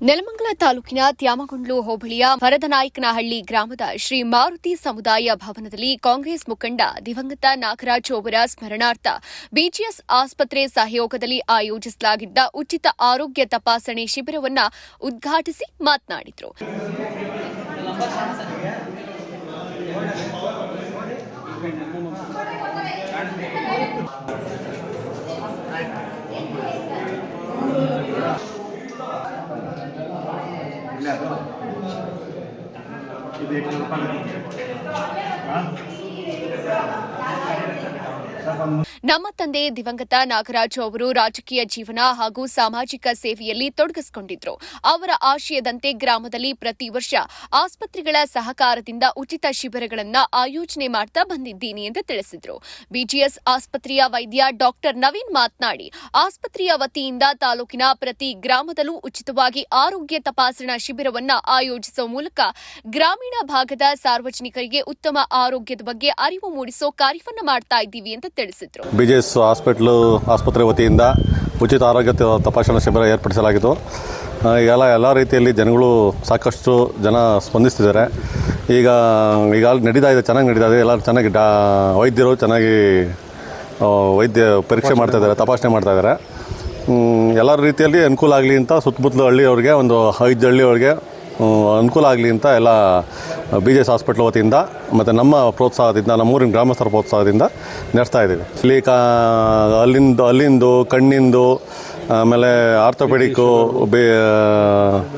ನೆಲಮಂಗಲ ತಾಲೂಕಿನ ತ್ಯಾಮಗೊಂಡ್ಲು ಹೋಬಳಿಯ ಮರದನಾಯಕನಹಳ್ಳಿ ಗ್ರಾಮದ ಶ್ರೀ ಮಾರುತಿ ಸಮುದಾಯ ಭವನದಲ್ಲಿ ಕಾಂಗ್ರೆಸ್ ಮುಖಂಡ ದಿವಂಗತ ನಾಗರಾಜ್ ಅವರ ಸ್ಮರಣಾರ್ಥ ಬಿಜಿಎಸ್ ಆಸ್ಪತ್ರೆ ಸಹಯೋಗದಲ್ಲಿ ಆಯೋಜಿಸಲಾಗಿದ್ದ ಉಚಿತ ಆರೋಗ್ಯ ತಪಾಸಣೆ ಶಿಬಿರವನ್ನು ಉದ್ಘಾಟಿಸಿ ಮಾತನಾಡಿದರು. ಇದು ಎಷ್ಟು ರೂಪಾಯಿ ಹಾಂ ಸ್ವಲ್ಪ ಒಂದು ನಮ್ಮ ತಂದೆ ದಿವಂಗತ ನಾಗರಾಜು ಅವರು ರಾಜಕೀಯ ಜೀವನ ಹಾಗೂ ಸಾಮಾಜಿಕ ಸೇವೆಯಲ್ಲಿ ತೊಡಗಿಸಿಕೊಂಡಿದ್ರು. ಅವರ ಆಶಯದಂತೆ ಗ್ರಾಮದಲ್ಲಿ ಪ್ರತಿ ವರ್ಷ ಆಸ್ಪತ್ರೆಗಳ ಸಹಕಾರದಿಂದ ಉಚಿತ ಶಿಬಿರಗಳನ್ನು ಆಯೋಜನೆ ಮಾಡ್ತಾ ಬಂದಿದ್ದೀನಿ ಎಂದು ತಿಳಿಸಿದರು. ಬಿಜಿಎಸ್ ಆಸ್ಪತ್ರೆಯ ವೈದ್ಯ ಡಾಕ್ಟರ್ ನವೀನ್ ಮಾತನಾಡಿ, ಆಸ್ಪತ್ರೆಯ ವತಿಯಿಂದ ತಾಲೂಕಿನ ಪ್ರತಿ ಗ್ರಾಮದಲ್ಲೂ ಉಚಿತವಾಗಿ ಆರೋಗ್ಯ ತಪಾಸಣಾ ಶಿಬಿರವನ್ನು ಆಯೋಜಿಸುವ ಮೂಲಕ ಗ್ರಾಮೀಣ ಭಾಗದ ಸಾರ್ವಜನಿಕರಿಗೆ ಉತ್ತಮ ಆರೋಗ್ಯದ ಬಗ್ಗೆ ಅರಿವು ಮೂಡಿಸೋ ಕಾರ್ಯವನ್ನು ಮಾಡ್ತಾ ಇದ್ದೀವಿ ಅಂತ ತಿಳಿಸಿದ್ರು. ಬಿ ಜೆ ಎಸ್ ಹಾಸ್ಪಿಟ್ಲು ಆಸ್ಪತ್ರೆ ವತಿಯಿಂದ ಉಚಿತ ಆರೋಗ್ಯ ತಪಾಸಣಾ ಶಿಬಿರ ಏರ್ಪಡಿಸಲಾಗಿತ್ತು ಎಲ್ಲ ಎಲ್ಲ ರೀತಿಯಲ್ಲಿ ಜನಗಳು ಸಾಕಷ್ಟು ಜನ ಸ್ಪಂದಿಸ್ತಿದ್ದಾರೆ. ಈಗ ಈಗ ನಡೀತಾ ಇದೆ ಚೆನ್ನಾಗಿ ನಡೀತಾ ಇದೆ ಎಲ್ಲರೂ ಚೆನ್ನಾಗಿ ಡಾ ವೈದ್ಯರು ಚೆನ್ನಾಗಿ ವೈದ್ಯ ಪರೀಕ್ಷೆ ಮಾಡ್ತಾ ಇದ್ದಾರೆ ತಪಾಸಣೆ ಮಾಡ್ತಾ ಇದ್ದಾರೆ. ಎಲ್ಲ ರೀತಿಯಲ್ಲಿ ಅನುಕೂಲ ಆಗಲಿ ಅಂತ ಸುತ್ತಮುತ್ತಲು ಹಳ್ಳಿಯವ್ರಿಗೆ ಒಂದು ಐದು ಹಳ್ಳಿಯವ್ರಿಗೆ ಅನುಕೂಲ ಆಗಲಿ ಅಂತ ಎಲ್ಲ ಬಿ ಜೆ ಎಸ್ ಹಾಸ್ಪಿಟ್ಲ್ ವತಿಯಿಂದ ಮತ್ತು ನಮ್ಮ ಪ್ರೋತ್ಸಾಹದಿಂದ ನಮ್ಮೂರಿನ ಗ್ರಾಮಸ್ಥರ ಪ್ರೋತ್ಸಾಹದಿಂದ ನಡೆಸ್ತಾ ಇದ್ದೀವಿ. ಇಲ್ಲಿ ಕಾ, ಅಲ್ಲಿಂದು ಅಲ್ಲಿಂದು, ಕಣ್ಣಿಂದು, ಆಮೇಲೆ ಆರ್ಥೋಪೆಡಿಕ್ಕು, ಬೇ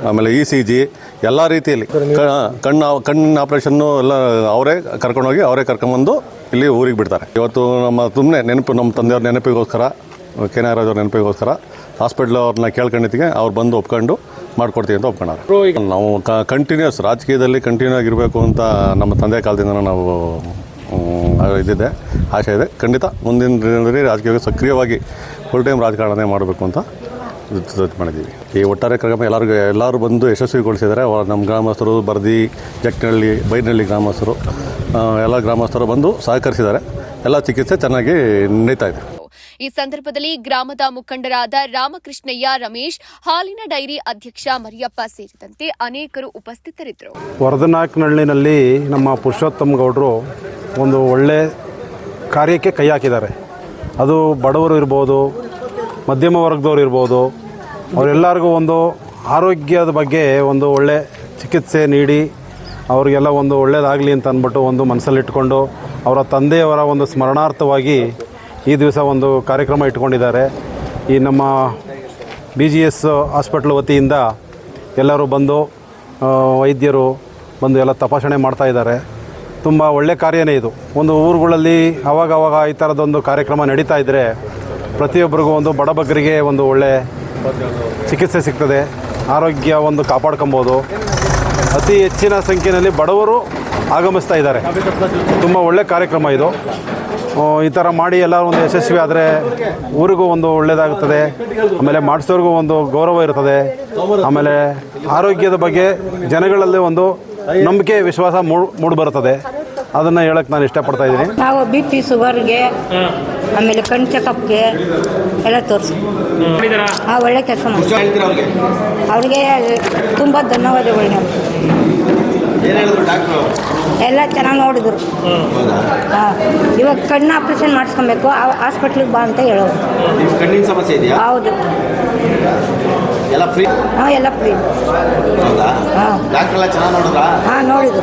ಆಮೇಲೆ ಇ ಸಿ ಜಿ ಎಲ್ಲ ರೀತಿಯಲ್ಲಿ ಕಣ್ಣು, ಕಣ್ಣಿನ ಆಪ್ರೇಷನ್ನು ಎಲ್ಲ ಅವರೇ ಕರ್ಕೊಂಡೋಗಿ ಅವರೇ ಕರ್ಕೊಂಬಂದು ಇಲ್ಲಿ ಊರಿಗೆ ಬಿಡ್ತಾರೆ. ಇವತ್ತು ನಮ್ಮ ಸುಮ್ಮನೆ ನೆನಪು, ನಮ್ಮ ತಂದೆಯವ್ರ ನೆನಪಿಗೋಸ್ಕರ, ಕೆ ನೆನಪಿಗೋಸ್ಕರ ಹಾಸ್ಪಿಟ್ಲ್ ಅವ್ರನ್ನ ಕೇಳ್ಕೊಂಡಿದ್ದಕ್ಕೆ ಅವ್ರು ಬಂದು ಒಪ್ಕೊಂಡು ಮಾಡ್ಕೊಡ್ತೀವಿ ಅಂತ ಒಪ್ಕೊಂಡಾರೆ ನಾವು ಕಂಟಿನ್ಯೂಸ್ ರಾಜಕೀಯದಲ್ಲಿ ಕಂಟಿನ್ಯೂ ಆಗಿರಬೇಕು ಅಂತ ನಮ್ಮ ತಂದೆ ಕಾಲದಿಂದ ನಾವು ಇದಿದೆ ಆಶೆ ಇದೆ. ಖಂಡಿತ ಮುಂದಿನ ದಿನದಲ್ಲಿ ರಾಜಕೀಯವಾಗಿ ಸಕ್ರಿಯವಾಗಿ ಫುಲ್ ಟೈಮ್ ರಾಜಕಾರಣನೇ ಮಾಡಬೇಕು ಅಂತ ಮಾಡಿದ್ದೀವಿ. ಈ ಒಟ್ಟಾರೆ ಕಾರ್ಯಕ್ರಮ ಎಲ್ಲರಿಗೂ ಎಲ್ಲರೂ ಬಂದು ಯಶಸ್ವಿಗೊಳಿಸಿದ್ದಾರೆ ನಮ್ಮ ಗ್ರಾಮಸ್ಥರು ಬರ್ದಿ ಜಕ್ನಹಳ್ಳಿ ಬೈನಹಳ್ಳಿ ಗ್ರಾಮಸ್ಥರು ಎಲ್ಲ ಗ್ರಾಮಸ್ಥರು ಬಂದು ಸಹಕರಿಸಿದ್ದಾರೆ. ಎಲ್ಲ ಚಿಕಿತ್ಸೆ ಚೆನ್ನಾಗಿ ನಡೀತಾ ಇದೆ. ಈ ಸಂದರ್ಭದಲ್ಲಿ ಗ್ರಾಮದ ಮುಖಂಡರಾದ ರಾಮಕೃಷ್ಣಯ್ಯ, ರಮೇಶ್, ಹಾಲಿನ ಡೈರಿ ಅಧ್ಯಕ್ಷ ಮರಿಯಪ್ಪ ಸೇರಿದಂತೆ ಅನೇಕರು ಉಪಸ್ಥಿತರಿದ್ದರು. ವರದನಾಯಕನಹಳ್ಳಿನಲ್ಲಿ ನಮ್ಮ ಪುರುಷೋತ್ತಮ್ ಗೌಡರು ಒಂದು ಒಳ್ಳೆ ಕಾರ್ಯಕ್ಕೆ ಕೈ ಹಾಕಿದ್ದಾರೆ. ಅದು ಬಡವರು ಇರ್ಬೋದು, ಮಧ್ಯಮ ವರ್ಗದವರು ಇರ್ಬೋದು, ಅವರೆಲ್ಲರಿಗೂ ಒಂದು ಆರೋಗ್ಯದ ಬಗ್ಗೆ ಒಂದು ಒಳ್ಳೆ ಚಿಕಿತ್ಸೆ ನೀಡಿ, ಅವರಿಗೆಲ್ಲ ಒಂದು ಒಳ್ಳೆಯದಾಗಲಿ ಅಂತ ಅಂದ್ಬಿಟ್ಟು ಒಂದು ಮನಸ್ಸಲ್ಲಿಟ್ಕೊಂಡು ಅವರ ತಂದೆಯವರ ಒಂದು ಸ್ಮರಣಾರ್ಥವಾಗಿ ಈ ದಿವಸ ಒಂದು ಕಾರ್ಯಕ್ರಮ ಇಟ್ಕೊಂಡಿದ್ದಾರೆ. ಈ ನಮ್ಮ ಬಿ ಜಿ ಎಸ್ ಹಾಸ್ಪಿಟ್ಲ್ ವತಿಯಿಂದ ಎಲ್ಲರೂ ಬಂದು ವೈದ್ಯರು ಬಂದು ಎಲ್ಲ ತಪಾಸಣೆ ಮಾಡ್ತಾ ಇದ್ದಾರೆ. ತುಂಬ ಒಳ್ಳೆ ಕಾರ್ಯನೇ ಇದು. ಒಂದು ಊರುಗಳಲ್ಲಿ ಅವಾಗ ಈ ಥರದೊಂದು ಕಾರ್ಯಕ್ರಮ ನಡೀತಾ ಇದ್ದರೆ ಪ್ರತಿಯೊಬ್ಬರಿಗೂ ಒಂದು ಬಡಬಗ್ಗರಿಗೆ ಒಂದು ಒಳ್ಳೆ ಚಿಕಿತ್ಸೆ ಸಿಗ್ತದೆ. ಆರೋಗ್ಯ ಒಂದು ಕಾಪಾಡ್ಕೊಬೋದು. ಅತಿ ಹೆಚ್ಚಿನ ಸಂಖ್ಯೆಯಲ್ಲಿ ಬಡವರು ಆಗಮಿಸ್ತಾ ಇದ್ದಾರೆ. ತುಂಬ ಒಳ್ಳೆ ಕಾರ್ಯಕ್ರಮ ಇದು. ಈ ಥರ ಮಾಡಿ ಎಲ್ಲ ಒಂದು ಯಶಸ್ವಿ ಆದರೆ ಊರಿಗೂ ಒಂದು ಒಳ್ಳೆಯದಾಗುತ್ತದೆ ಆಮೇಲೆ ಮಾಡಿಸೋರಿಗೂ ಒಂದು ಗೌರವ ಇರ್ತದೆ. ಆಮೇಲೆ ಆರೋಗ್ಯದ ಬಗ್ಗೆ ಜನಗಳಲ್ಲಿ ಒಂದು ನಂಬಿಕೆ ವಿಶ್ವಾಸ ಮೂಡ್ ಮೂಡಿಬರುತ್ತದೆ ಅದನ್ನು ಹೇಳಕ್ಕೆ ನಾನು ಇಷ್ಟಪಡ್ತಾ ಇದ್ದೀನಿ. ನಾವು ಬಿ ಪಿ ಶುಗರ್ಗೆ ಆಮೇಲೆ ಕಣ್ ಚೆಕಪ್ಗೆ ಎಲ್ಲ ತೋರಿಸಿ. ಆ ಒಳ್ಳೆ ಕೆಲಸ ಮಾಡಿ ಅವ್ರಿಗೆ? ತುಂಬ ಧನ್ಯವಾದಗಳು ನಾವು. ಏನು ಹೇಳಿದ್ರು ಡಾಕ್ಟ್ರು? ಎಲ್ಲ ಚೆನ್ನಾಗಿ ನೋಡಿದ್ರು. ಹಾಂ ಇವಾಗ ಕಣ್ಣು ಆಪ್ರೇಷನ್ ಮಾಡಿಸ್ಕೊಬೇಕು ಆ ಹಾಸ್ಪಿಟ್ಲಿಗೆ ಬಾ ಅಂತ ಹೇಳೋದು ನಿಮ್ಮ ಕಣ್ಣಿನ ಸಮಸ್ಯೆ ಇದೆಯಾ? ಹೌದು. ಎಲ್ಲ ಫ್ರೀ ಹಾಂ ಎಲ್ಲ ಫ್ರೀ ಹೌದಾ? ಹಾಂ. ಡಾಕ್ಟ್ರೆಲ್ಲ ಚೆನ್ನಾಗಿ ನೋಡಿದ್ರಾ? ಹಾಂ ನೋಡಿದ್ರು.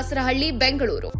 Dasarahalli Bengaluru.